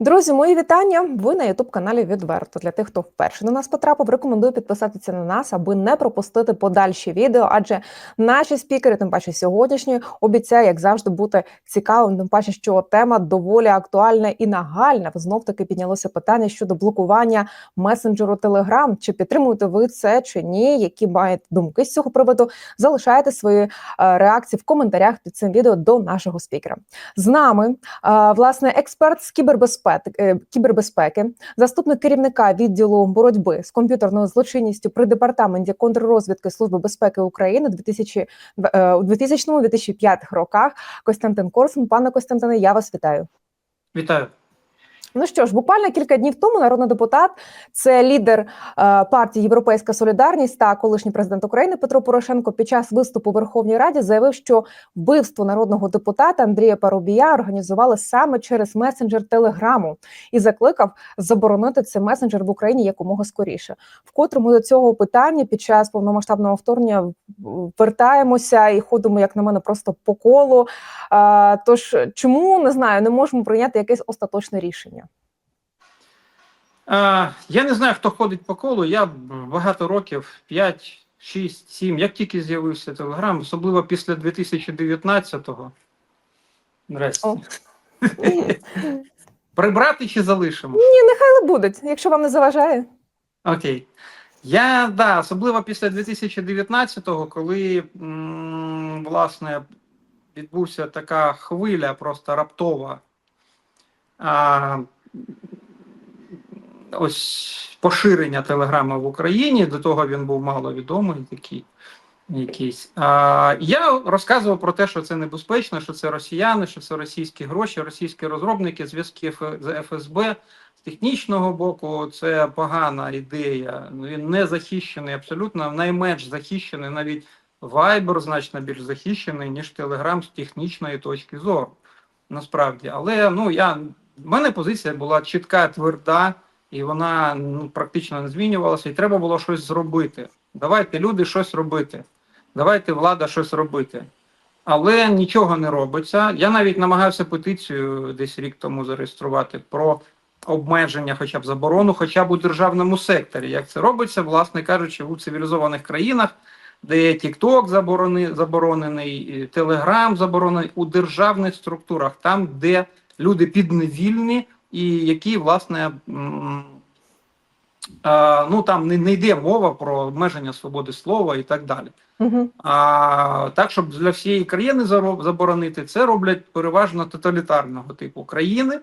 Друзі, мої вітання. Ви на Ютуб каналі Відверто. Для тих, хто вперше на нас потрапив, рекомендую підписатися на нас, аби не пропустити подальші відео. Адже наші спікери, тим паче сьогоднішні, обіцяє, як завжди, бути цікавим. Тим паче, що тема доволі актуальна і нагальна. Знов таки піднялося питання щодо блокування месенджеру Telegram. Чи підтримуєте ви це чи ні? Які маєте думки з цього приводу? Залишайте свої е, реакції в коментарях під цим відео до нашого спікера. З нами е, власне експерт з кібербезпеки, е, кібербезпеки, заступник керівника відділу боротьби з комп'ютерною злочинністю при департаменті контррозвідки Служби безпеки України 2000, е, у 2000-2005 роках. Костянтин Корсун. Пане Костянтине, я вас вітаю. Вітаю. Ну що ж, буквально кілька днів тому народний депутат, це лідер е, партії Європейська Солідарність та колишній президент України Петро Порошенко під час виступу у Верховній Раді заявив, що вбивство народного депутата Андрія Парубія організували саме через месенджер Телеграму і закликав заборонити цей месенджер в Україні якомога скоріше. Вкотре ми до цього питання під час повномасштабного вторгнення вертаємося і ходимо, як на мене, просто по колу. Е, тож чому не знаю, не можемо прийняти якесь остаточне рішення? Я не знаю, хто ходить по колу. Я багато років, 5, 6, 7, як тільки з'явився Телеграм, особливо після 2019-го. Здрасте. Прибрати чи залишимо? Але будуть, якщо вам не заважає. Окей. Я да, особливо після 2019-го, коли м, власне відбувся така хвиля просто раптова. А, ось поширення телеграма в Україні. До того він був маловідомий такий якийсь. А, я розказував про те, що це небезпечно, що це росіяни, що це російські гроші, російські розробники, зв'язки з ФСБ. З технічного боку, це погана ідея. Він не захищений абсолютно, найменш захищений, навіть Viber значно більш захищений, ніж Telegram з технічної точки зору. Насправді, але ну я в мене позиція була чітка, тверда, і вона ну, практично не змінювалася. І треба було щось зробити. Давайте люди щось робити. Давайте влада щось робити. Але нічого не робиться. Я навіть намагався петицію десь рік тому зареєструвати про обмеження, хоча б заборону, хоча б у державному секторі. Як це робиться, власне кажучи, у цивілізованих країнах, де TikTok заборонений, Telegram заборонений у державних структурах, там, де люди підневільні і які, власне, ну там не, не йде мова про обмеження свободи слова і так далі. Угу. А так, щоб для всієї країни заборонити, це роблять переважно тоталітарного типу країни,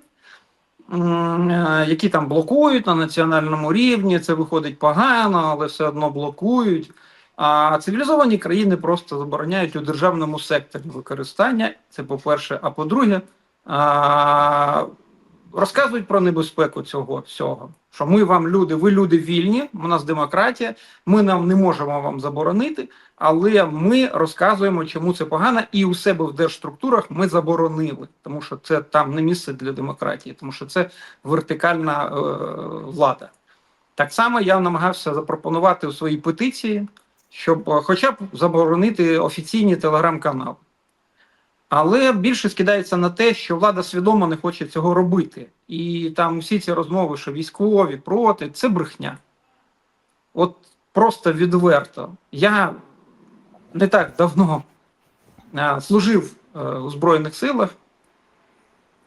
е, які там блокують на національному рівні. Це виходить погано, але все одно блокують. А цивілізовані країни просто забороняють у державному секторі використання. Це по-перше. А по-друге, розказують про небезпеку цього всього. Що ми вам люди, ви люди вільні, у нас демократія, ми нам не можемо вам заборонити, але ми розказуємо, чому це погано, і у себе в держструктурах ми заборонили, тому що це там не місце для демократії, тому що це вертикальна е, влада. Так само я намагався запропонувати у своїй петиції, щоб е, хоча б заборонити офіційні телеграм-канали. Але більше скидається на те, що влада свідомо не хоче цього робити. І там всі ці розмови, що військові проти, це брехня. От просто відверто. Я не так давно служив е, у Збройних силах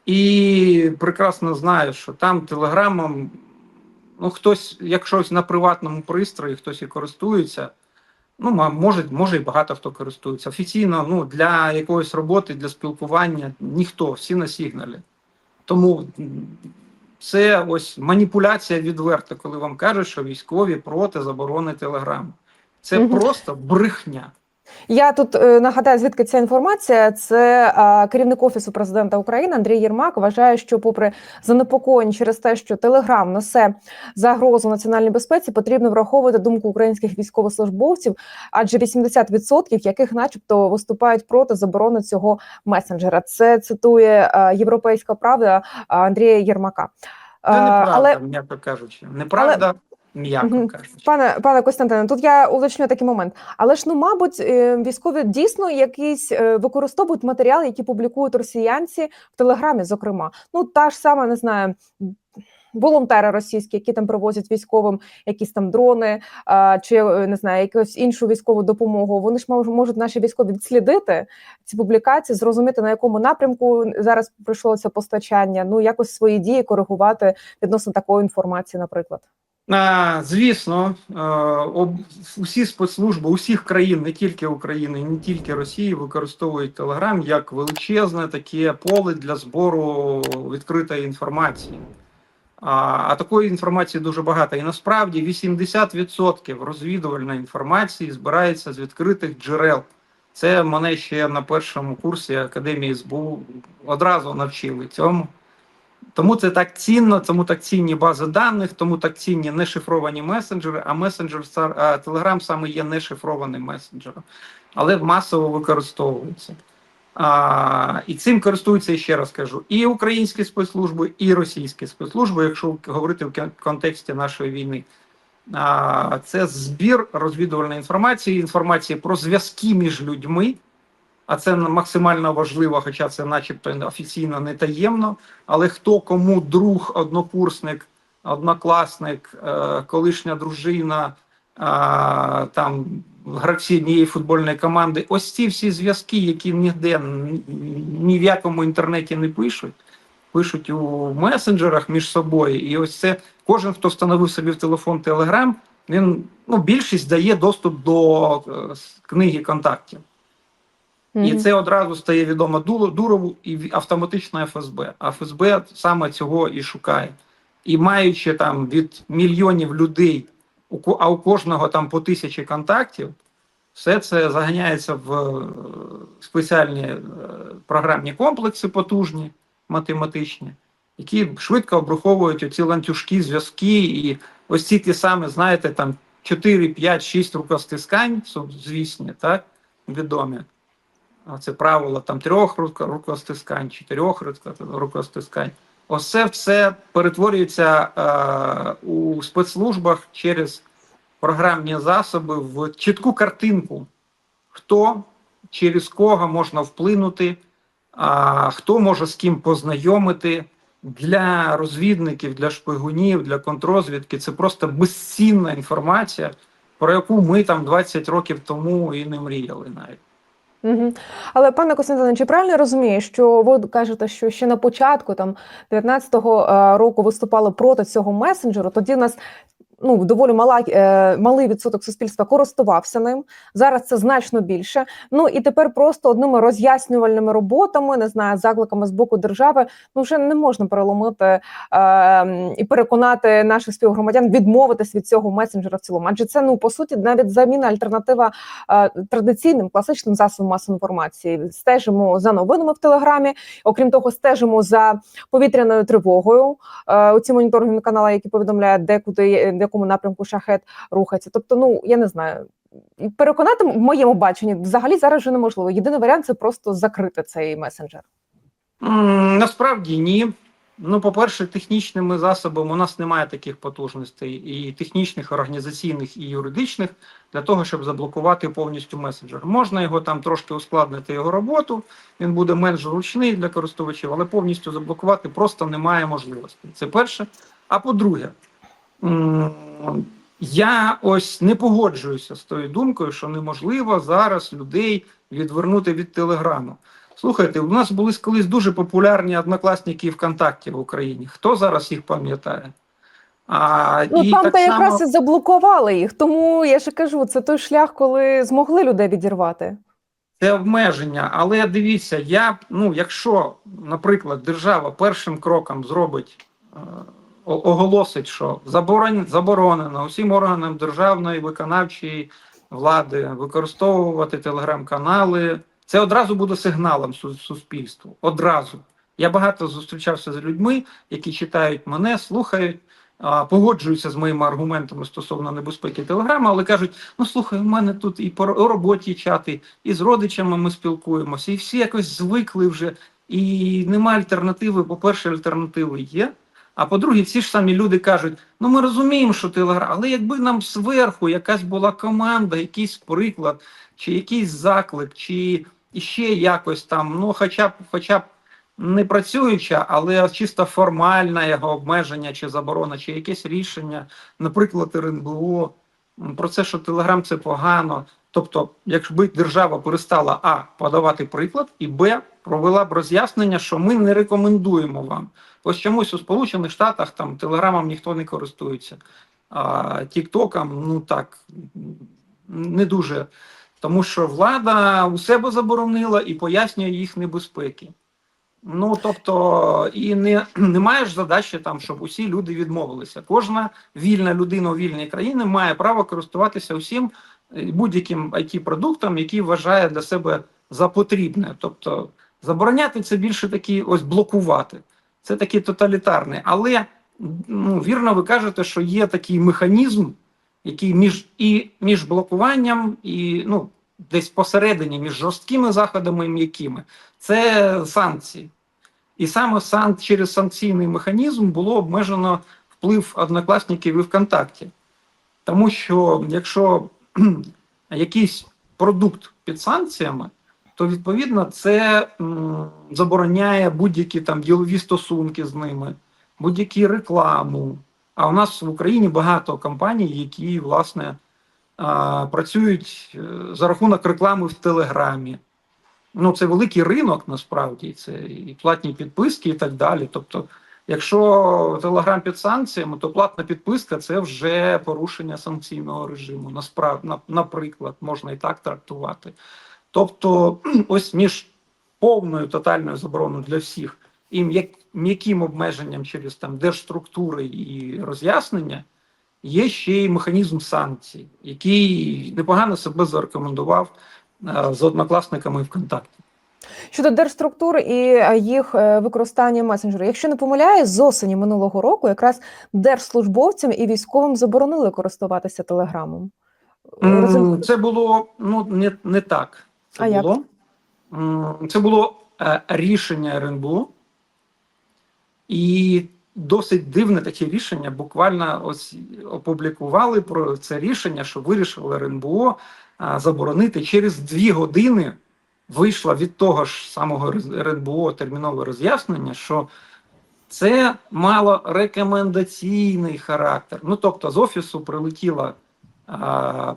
і прекрасно знаю, що там телеграмом, ну, хтось, якщо на приватному пристрої, хтось і користується. Ну, може, може і багато хто користується. Офіційно, ну, для якоїсь роботи, для спілкування ніхто, всі на сигналі. Тому це ось маніпуляція відверта, коли вам кажуть, що військові проти заборони телеграму. Це угу. просто брехня. Я тут е, нагадаю, звідки ця інформація. Це керівник офісу президента України Андрій Єрмак вважає, що, попри занепокоєння через те, що Телеграм несе загрозу національній безпеці, потрібно враховувати думку українських військовослужбовців, адже 80% яких, начебто, виступають проти заборони цього месенджера. Це цитує е, європейська правда Андрія Єрмака. Це Е, неправда, але м'яко кажучи. Неправда. М'яко кажучи. Пане пане Костянтине, тут я уточню такий момент. Але ж ну, мабуть, е, військові дійсно якісь е, використовують матеріали, які публікують росіянці в Телеграмі, зокрема. Ну та ж сама не знаю. Волонтери російські, які там привозять військовим якісь там дрони а, чи е, не знаю, якусь іншу військову допомогу. Вони ж мож- можуть наші військові відслідити ці публікації, зрозуміти на якому напрямку зараз прийшло це постачання. Ну якось свої дії коригувати відносно такої інформації, наприклад. Звісно, усі спецслужби усіх країн, не тільки України, не тільки Росії, використовують Телеграм як величезне таке поле для збору відкритої інформації. А, а такої інформації дуже багато. І насправді 80% розвідувальної інформації збирається з відкритих джерел. Це мене ще на першому курсі Академії СБУ одразу навчили цьому. Тому це так цінно, тому так цінні бази даних, тому так цінні не шифровані месенджери, а месенджер Telegram саме є не шифрованим месенджером, але масово використовується. А, і цим користуються, ще раз кажу, і українські спецслужби, і російські спецслужби, якщо говорити в контексті нашої війни. А, це збір розвідувальної інформації, інформації про зв'язки між людьми. А це максимально важливо, хоча це, начебто, офіційно не таємно. Але хто кому друг, однокурсник, однокласник, е, колишня дружина, е, там гравці однієї футбольної команди, ось ці всі зв'язки, які ніде ні в якому інтернеті не пишуть, пишуть у месенджерах між собою. І ось це кожен, хто встановив собі в телефон Telegram, він ну, більшість дає доступ до е, с- книги контактів. І це одразу стає відомо Дурову і автоматично ФСБ. А ФСБ саме цього і шукає. І маючи там від мільйонів людей, а у кожного там по тисячі контактів, все це заганяється в е, спеціальні е, програмні комплекси потужні, математичні, які швидко обраховують оці ланцюжки, зв'язки, і ось ці ті самі, знаєте, там 4, 5, 6 рукостискань, звісні, так, відомі. Це правило там трьох рукостискань, чотирьох руко- рукостискань. Ось це все перетворюється е, у спецслужбах через програмні засоби в чітку картинку, хто через кого можна вплинути, а, хто може з ким познайомити. Для розвідників, для шпигунів, для контрозвідки це просто безцінна інформація, про яку ми там 20 років тому і не мріяли навіть. Угу. Але пане Костянтине, чи правильно розумію, що ви кажете, що ще на початку там 19-го е, року виступали проти цього месенджеру? Тоді нас ну доволі мала е, малий відсоток суспільства користувався ним. Зараз це значно більше. Ну і тепер просто одними роз'яснювальними роботами, не знаю, закликами з боку держави, ну вже не можна переломити е, і переконати наших співгромадян відмовитись від цього месенджера в цілому. Адже це ну по суті навіть заміна альтернатива е, традиційним класичним засобам масової інформації. Стежимо за новинами в телеграмі. Окрім того, стежимо за повітряною тривогою. Е, Оці моніторингові канали, які повідомляють, де куди в якому напрямку шахет рухається. Тобто, ну я не знаю. Переконати в моєму баченні взагалі зараз вже неможливо. Єдиний варіант це просто закрити цей месенджер. Насправді ні. Ну, по-перше, технічними засобами у нас немає таких потужностей і технічних, організаційних і юридичних для того, щоб заблокувати повністю месенджер. Можна його там трошки ускладнити його роботу, він буде менш зручний для користувачів, але повністю заблокувати просто немає можливості. Це перше. А по-друге, я ось не погоджуюся з тою думкою, що неможливо зараз людей відвернути від телеграму. Слухайте, у нас були колись дуже популярні однокласники ВКонтакті в Україні. Хто зараз їх пам'ятає? А, Ну там так та само- якраз і заблокували їх. Тому я ж кажу, це той шлях, коли змогли людей відірвати. Це обмеження, але дивіться, я ну, якщо, наприклад, держава першим кроком зробить, е, оголосить, що заборон, заборонено усім органам державної виконавчої влади використовувати телеграм-канали, це одразу буде сигналом суспільству. Одразу. Я багато зустрічався з людьми, які читають мене, слухають. Погоджуються з моїми аргументами стосовно небезпеки телеграма, але кажуть: ну слухай, у мене тут і по роботі чати, і з родичами ми спілкуємося, і всі якось звикли вже, і нема альтернативи. По-перше, альтернативи є. А по-друге, ці ж самі люди кажуть: ну ми розуміємо, що телеграм, але якби нам зверху якась була команда, якийсь приклад, чи якийсь заклик, чи іще якось там, ну хоча б, хоча б не працююча, але чисто формальне його обмеження чи заборона, чи якесь рішення, наприклад, РНБО про це, що Телеграм це погано. Тобто, якби держава перестала а подавати приклад, і б провела б роз'яснення, що ми не рекомендуємо вам. Ось чомусь у Сполучених Штатах там телеграмом ніхто не користується, а Тіктоком, ну так не дуже. Тому що влада у себе заборонила і пояснює їх небезпеки. Ну тобто, і не, не маєш задачі там, щоб усі люди відмовилися. Кожна вільна людина у вільній країні має право користуватися усім будь-яким it продуктом який вважає для себе за потрібне. Тобто забороняти це більше такі ось блокувати. Це такий тоталітарний. Але ну, вірно, ви кажете, що є такий механізм, який між і між блокуванням, і ну, десь посередині між жорсткими заходами і м'якими. Це санкції. І саме сан, через санкційний механізм було обмежено вплив однокласників і ВКонтакті. Тому що якщо якийсь продукт під санкціями, то відповідно це забороняє будь-які там ділові стосунки з ними, будь-які рекламу. А у нас в Україні багато компаній, які власне працюють е, за рахунок реклами в Телеграмі. Ну, це великий ринок насправді, це і платні підписки, і так далі. Тобто, якщо Телеграм під санкціями, то платна підписка це вже порушення санкційного режиму. Насправді, наприклад, можна і так трактувати. Тобто, ось між повною тотальною забороною для всіх і м'як- м'яким обмеженням через там держструктури і роз'яснення. Є ще й механізм санкцій, який непогано себе зарекомендував е, з однокласниками ВКонтакті. Щодо держструктур і е, їх е, використання месенджеру, якщо не помиляюсь, з осені минулого року якраз держслужбовцям і військовим заборонили користуватися телеграмом. Розум- Це було ну не, не так. Це А як? було це було е, рішення РНБО, і досить дивне таке рішення. Буквально ось опублікували про це рішення, що вирішили РНБО заборонити через дві години. Вийшло від того ж самого РНБО термінове роз'яснення, що це мало рекомендаційний характер. Ну тобто, з офісу прилетіла, а,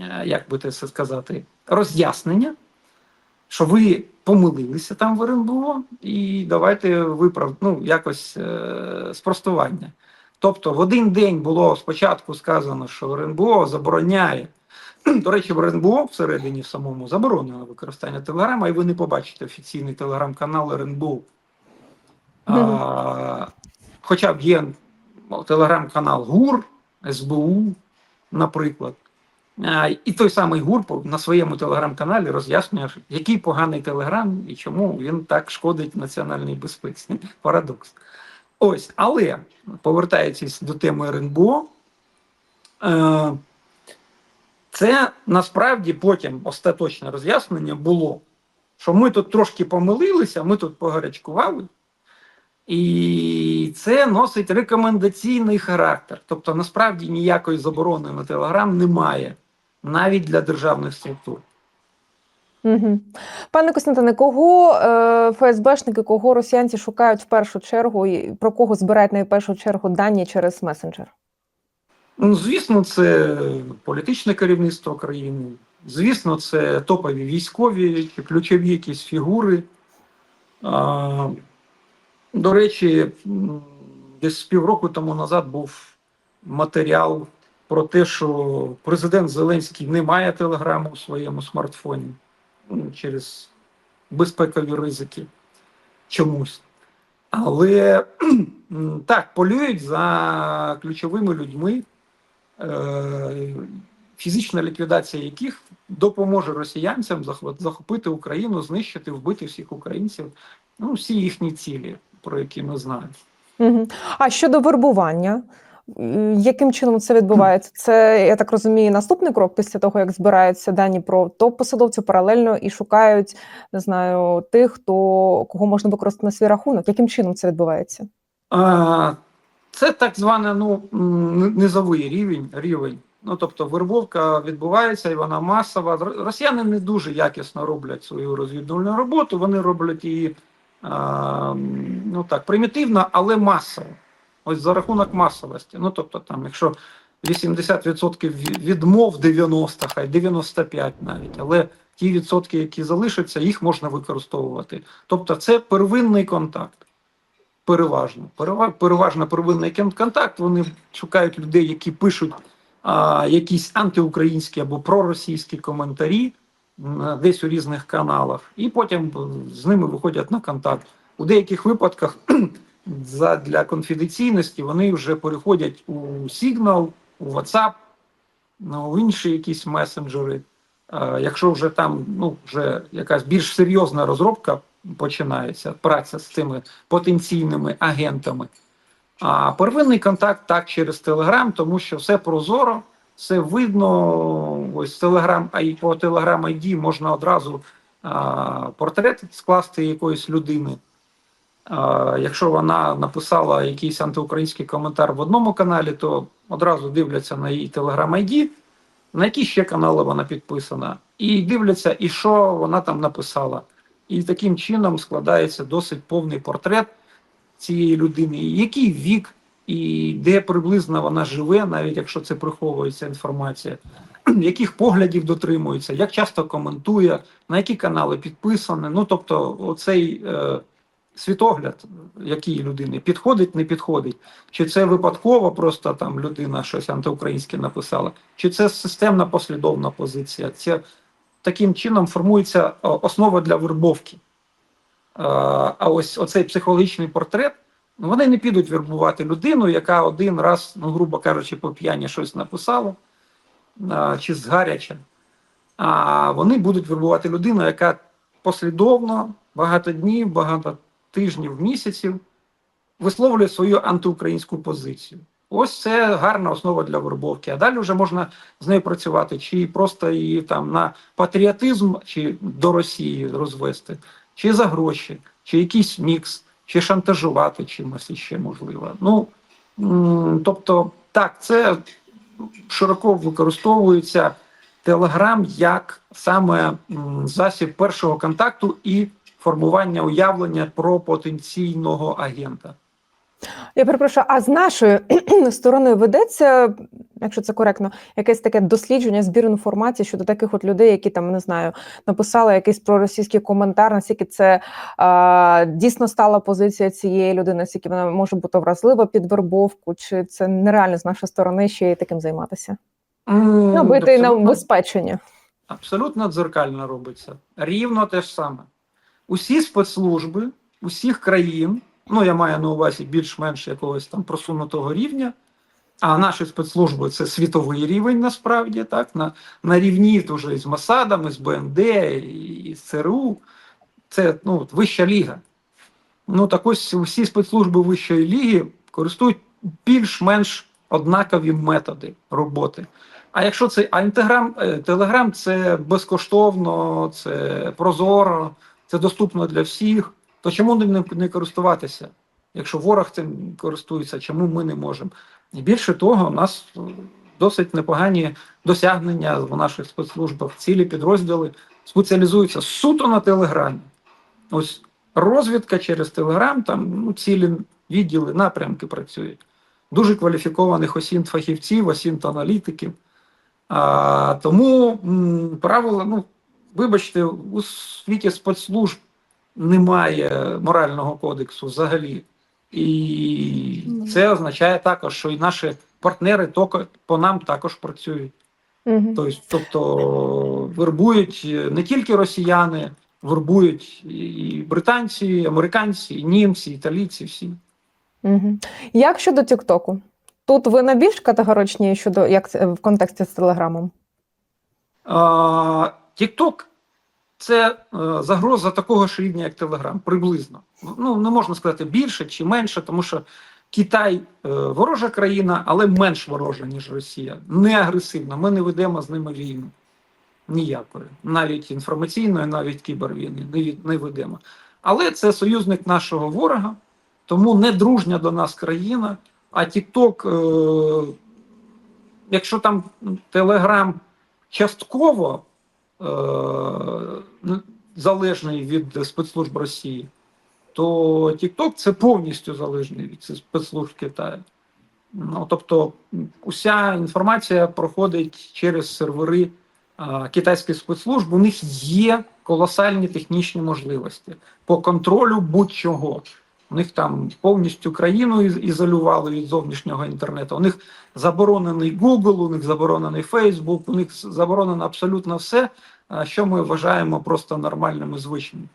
е, як би це сказати, роз'яснення, що ви помилилися там в РНБО, і давайте виправ... ну, якось е, спростування. Тобто, в один день було спочатку сказано, що РНБО забороняє. До речі, в РНБО всередині в самому заборонено використання телеграма, і ви не побачите офіційний телеграм-канал РНБО. А, хоча б є телеграм-канал ГУР, СБУ, наприклад. А, І той самий ГУР на своєму телеграм-каналі роз'яснює, який поганий телеграм і чому він так шкодить національній безпеці. Парадокс. Ось, але повертаючись до теми РНБО, е, це насправді потім остаточне роз'яснення було, що ми тут трошки помилилися, ми тут погарячкували, і це носить рекомендаційний характер. Тобто, насправді ніякої заборони на Телеграм немає, навіть для державних структур. Угу. Пане Костянтине, кого е, ФСБшники, кого росіянці шукають в першу чергу, і про кого збирають найпершу чергу дані через месенджер? Ну, звісно, це політичне керівництво країни. Звісно, це топові військові ключові якісь фігури. А, до речі, десь півроку тому назад був матеріал про те, що президент Зеленський не має телеграму у своєму смартфоні через безпекові ризики чомусь. Але так, полюють за ключовими людьми, фізична ліквідація яких допоможе росіянцям захопити Україну, знищити, вбити всіх українців, ну, всі їхні цілі, про які ми знаємо. Угу. А щодо вербування, яким чином це відбувається? Це, я так розумію, наступний крок після того, як збираються дані про топ-посадовців паралельно і шукають, не знаю, тих, хто кого можна використати на свій рахунок. Яким чином це відбувається? А, це так зване ну, низовий рівень. рівень. Ну, тобто вербовка відбувається і вона масова. Росіяни не дуже якісно роблять свою розвідувальну роботу. Вони роблять її а, ну так, примітивно, але масово. Ось за рахунок масовості. Ну, тобто, там, якщо 80% відмов 90, хай 95 навіть, але ті відсотки, які залишаться, їх можна використовувати. Тобто, це первинний контакт. Переважно. Перева- Переважно первинний контакт. Вони шукають людей, які пишуть а, якісь антиукраїнські або проросійські коментарі десь у різних каналах, і потім е, з ними виходять на контакт. У деяких випадках за, для конфіденційності вони вже переходять у Signal, у WhatsApp, ну, в інші якісь месенджери. Якщо вже там ну, вже якась більш серйозна розробка починається, праця з цими потенційними агентами. А первинний контакт так через Telegram, тому що все прозоро, все видно. Ось Telegram, а і по Telegram ID можна одразу а, портрет скласти якоїсь людини. А, якщо вона написала якийсь антиукраїнський коментар в одному каналі, то одразу дивляться на її Telegram ID, на які ще канали вона підписана, і дивляться, і що вона там написала. І таким чином складається досить повний портрет цієї людини, який вік і де приблизно вона живе, навіть якщо це приховується інформація, яких поглядів дотримується, як часто коментує, на які канали підписані. Ну тобто, оцей е, світогляд, якій людини підходить, не підходить, чи це випадково просто там людина щось антиукраїнське написала, чи це системна послідовна позиція. Це таким чином формується основа для вербовки. Е, А ось оцей психологічний портрет, ну, вони не підуть вербувати людину, яка один раз, ну, грубо кажучи, по п'яні щось написала чи згаряча. А вони будуть вербувати людину, яка послідовно багато днів, багато тижнів, місяців висловлює свою антиукраїнську позицію. Ось це гарна основа для вербовки. А далі вже можна з нею працювати, чи просто її там на патріотизм, чи до Росії розвести, чи за гроші, чи якийсь мікс, чи шантажувати чимось іще можливо. Ну тобто, так, це широко використовується Телеграм як саме засіб першого контакту і формування уявлення про потенційного агента. Я перепрошую, а з нашої сторони ведеться, якщо це коректно, якесь таке дослідження, збір інформації щодо таких от людей, які там не знаю, написали якийсь проросійський коментар, наскільки це а, дійсно стала позиція цієї людини, наскільки вона може бути вразлива під вербовку, чи це нереально з нашої сторони ще й таким займатися? М, Ну, бити на убезпечення. Абсолютно дзеркально робиться. Рівно те ж саме. Усі спецслужби усіх країн, ну я маю на увазі більш-менш якогось там просунутого рівня, а наші спецслужби це світовий рівень насправді, так, на, на рівні вже з Масадом, з БНД, і з ЦРУ. Це ну, вища ліга. Ну так ось всі спецслужби вищої ліги користують більш-менш однакові методи роботи. А якщо це а інтеграм, е, Телеграм це безкоштовно, це прозоро, це доступно для всіх, то чому ним не, користуватися? Якщо ворог цим користується, чому ми не можемо? І більше того, у нас досить непогані досягнення в наших спецслужбах. Цілі підрозділи спеціалізуються суто на Телеграмі. Ось розвідка через Телеграм, там ну, цілі відділи, напрямки працюють. Дуже кваліфікованих осінт фахівців, осінт аналітиків. Тому м, правила, ну, вибачте, у світі спецслужб немає морального кодексу взагалі. І це означає також, що і наші партнери по нам також працюють. Угу. Тобто, тобто вербують не тільки росіяни, вербують і британці, і американці, і німці, і італійці, всі. Угу. Як щодо Тіктоку? Тут ви на більш категоричні щодо як в контексті з Телеграмом? Тікток це е, загроза такого ж рівня, як Телеграм, приблизно. Ну не можна сказати більше чи менше, тому що Китай е, ворожа країна, але менш ворожа, ніж Росія. Не агресивна. Ми не ведемо з ними війну. Ніякої, навіть інформаційної, навіть кібервійни не, не ведемо. Але це союзник нашого ворога, тому недружня до нас країна А TikTok, е, якщо там Telegram частково залежний від спецслужб Росії, то TikTok це повністю залежний від спецслужб Китаю. Ну, тобто, уся інформація проходить через сервери а, китайських спецслужб. У них є колосальні технічні можливості по контролю будь-чого. У них там повністю країну ізолювали від зовнішнього інтернету. У них заборонений Google, у них заборонений Facebook, у них заборонено абсолютно все, що ми вважаємо просто нормальним і звичним.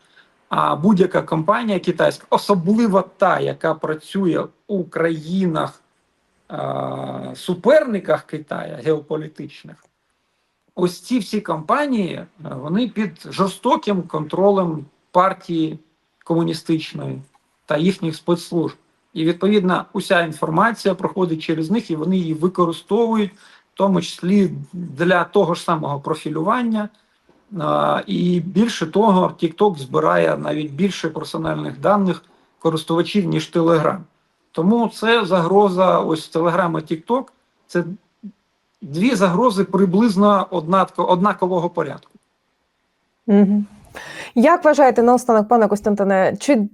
А будь-яка компанія китайська, особливо та, яка працює у країнах суперниках Китая геополітичних, ось ці всі компанії вони під жорстоким контролем партії комуністичної та їхніх спецслужб. І відповідно уся інформація проходить через них, і вони її використовують, в тому числі для того ж самого профілювання. І більше того, TikTok збирає навіть більше персональних даних користувачів, ніж Telegram. Тому це загроза, ось Telegram і TikTok, це дві загрози приблизно однакового порядку. Угу. Як вважаєте наостанок, пане Костянтине, чи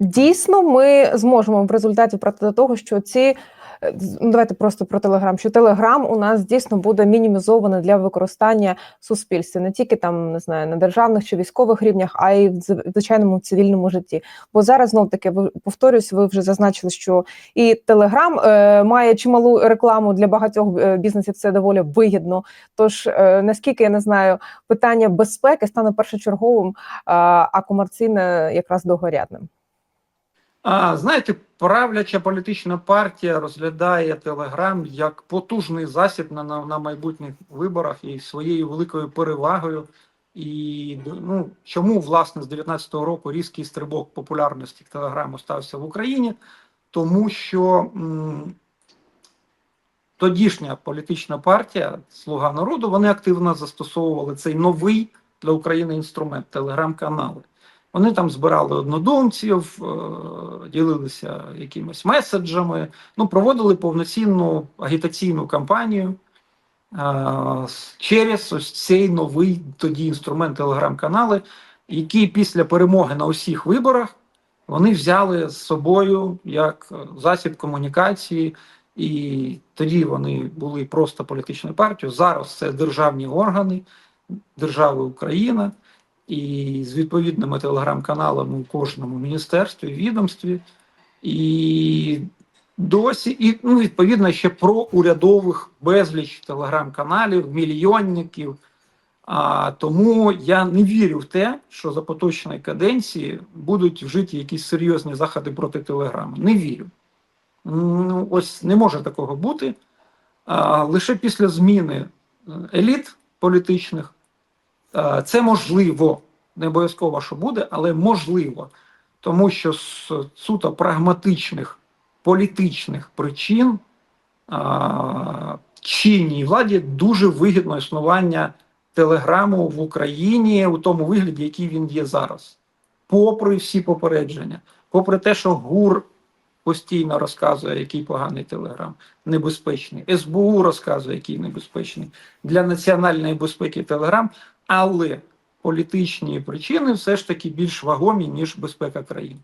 дійсно ми зможемо в результаті прийти до того, що ці е, ну, давайте просто про Телеграм, що Телеграм у нас дійсно буде мінімізований для використання в суспільстві, не тільки там не знаю на державних чи військових рівнях, а й в звичайному цивільному житті. Бо зараз знов таки ви повторюсь, ви вже зазначили, що і Телеграм е, має чималу рекламу для багатьох е, бізнесів. Це доволі вигідно. Тож е, наскільки я не знаю, питання безпеки стане першочерговим, а, а комерційне якраз другорядним. А знаєте, правляча політична партія розглядає Телеграм як потужний засіб на, на, на майбутніх виборах і своєю великою перевагою. І ну, чому власне з 19-го року різкий стрибок популярності Телеграму стався в Україні? Тому що м, тодішня політична партія Слуга народу вони активно застосовували цей новий для України інструмент телеграм-канали. Вони там збирали однодумців, е, ділилися якимись меседжами, ну, проводили повноцінну агітаційну кампанію е, через ось цей новий тоді інструмент телеграм-канали, який після перемоги на усіх виборах вони взяли з собою як е, засіб комунікації, і тоді вони були просто політичною партією. Зараз це державні органи держави Україна і з відповідними телеграм-каналами у кожному міністерстві, відомстві, і досі, і ну, відповідно ще про урядових безліч телеграм-каналів, мільйонників. А, тому я не вірю в те, що за поточної каденції будуть вжиті якісь серйозні заходи проти телеграми. Не вірю. Ну, ось не може такого бути. А, лише після зміни е, еліт політичних Це можливо, не обов'язково, що буде, але можливо. Тому що з суто прагматичних політичних причин чинній владі дуже вигідно існування телеграму в Україні у тому вигляді, який він є зараз, попри всі попередження, попри те, що ГУР постійно розказує, який поганий телеграм, небезпечний. СБУ розказує, який небезпечний для національної безпеки телеграм, але політичні причини все ж таки більш вагомі, ніж безпека країни.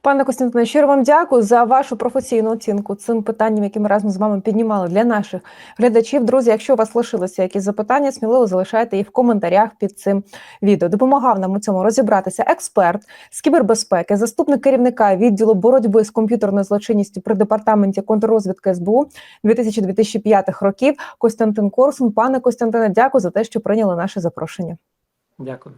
Пане Костянтине, щиро вам дякую за вашу професійну оцінку цим питанням, які ми разом з вами піднімали для наших глядачів. Друзі, якщо у вас лишилися якісь запитання, сміливо залишайте їх в коментарях під цим відео. Допомагав нам у цьому розібратися експерт з кібербезпеки, заступник керівника відділу боротьби з комп'ютерною злочинністю при департаменті контррозвідки СБУ 2000-2005 років Костянтин Корсун. Пане Костянтине, дякую за те, що прийняли наше запрошення. Дякую.